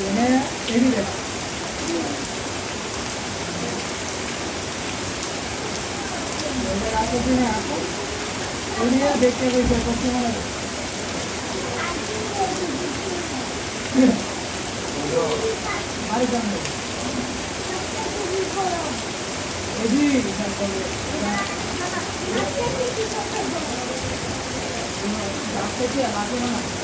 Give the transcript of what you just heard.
얘네 애리래. 얘네 나도 그냥 하고 얘네야 내게고 이제 걱정하는 거. 그래. 많이 잡네. 애들이 그냥 거기 রাখতে কি লাগবে না